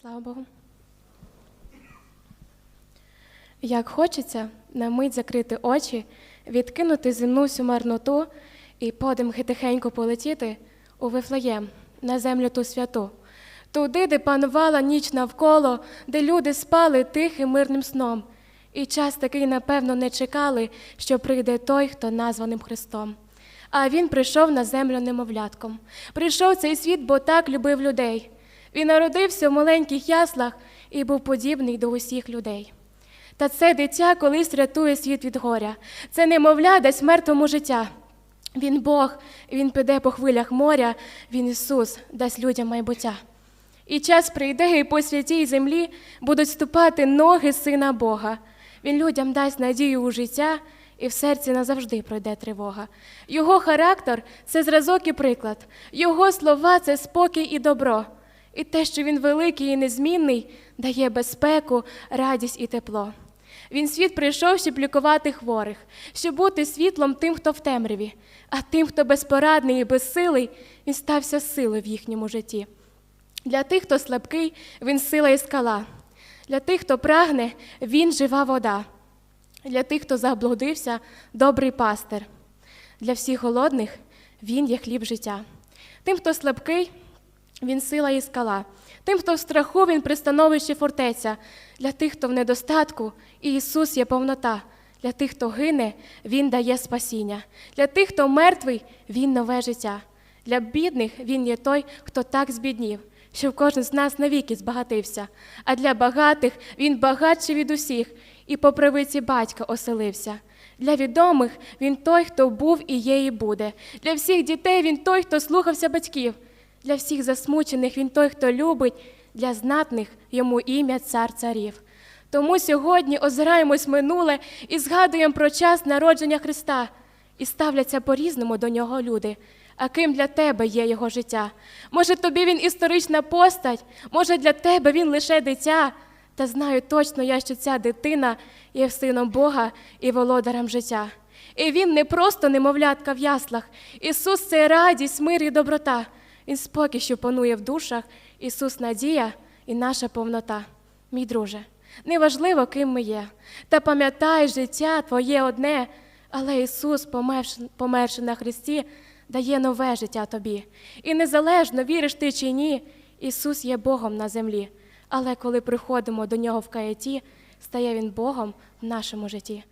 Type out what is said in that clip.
Слава Богу. Як хочеться на мить закрити очі, відкинути земну всю марноту і подимки тихенько полетіти у Вифлеєм, на землю ту святу, туди, де панувала ніч навколо, де люди спали тихим мирним сном, і час такий, напевно, не чекали, що прийде той, хто названим Христом. А він прийшов на землю немовлятком. Прийшов цей світ, бо так любив людей. Він народився в маленьких яслах і був подібний до усіх людей. Та це дитя колись рятує світ від горя. Це немовля дасть мертвому життя. Він Бог, він піде по хвилях моря, він Ісус дасть людям майбуття. І час прийде, і по святій землі будуть ступати ноги Сина Бога. Він людям дасть надію у життя, і в серці назавжди пройде тривога. Його характер це зразок і приклад, його слова це спокій і добро. І те, що він великий і незмінний, дає безпеку, радість і тепло. Він світ прийшов, щоб лікувати хворих, щоб бути світлом тим, хто в темряві, а тим, хто безпорадний і безсилий, він стався силою в їхньому житті. Для тих, хто слабкий, він сила і скала. Для тих, хто прагне, він жива вода. Для тих, хто заблудився, добрий пастир. Для всіх голодних він є хліб життя. Тим, хто слабкий, він сила і скала. Тим, хто в страху, він пристановище фортеця. Для тих, хто в недостатку, Ісус є повнота. Для тих, хто гине, Він дає спасіння. Для тих, хто мертвий, Він нове життя. Для бідних Він є той, хто так збіднів, щоб кожен з нас навіки збагатився. А для багатих Він багатший від усіх, і по правиці батька оселився. Для відомих він той, хто був і є, і буде. Для всіх дітей він той, хто слухався батьків. Для всіх засмучених він той, хто любить, для знатних йому ім'я цар царів. Тому сьогодні озираємось минуле і згадуємо про час народження Христа, і ставляться по-різному до нього люди. А ким для тебе є його життя? Може, тобі він історична постать, може, для тебе він лише дитя. Та знаю точно я, що ця дитина є сином Бога і володарем життя. І він не просто немовлятка в яслах. Ісус це радість, мир і доброта. Він спокій, що панує в душах, Ісус надія і наша повнота. Мій друже, неважливо, ким ми є, та пам'ятай, життя твоє одне, але Ісус, померши на Христі, дає нове життя тобі. І незалежно віриш ти чи ні, Ісус є Богом на землі. Але коли приходимо до нього в каяті, стає Він Богом в нашому житті.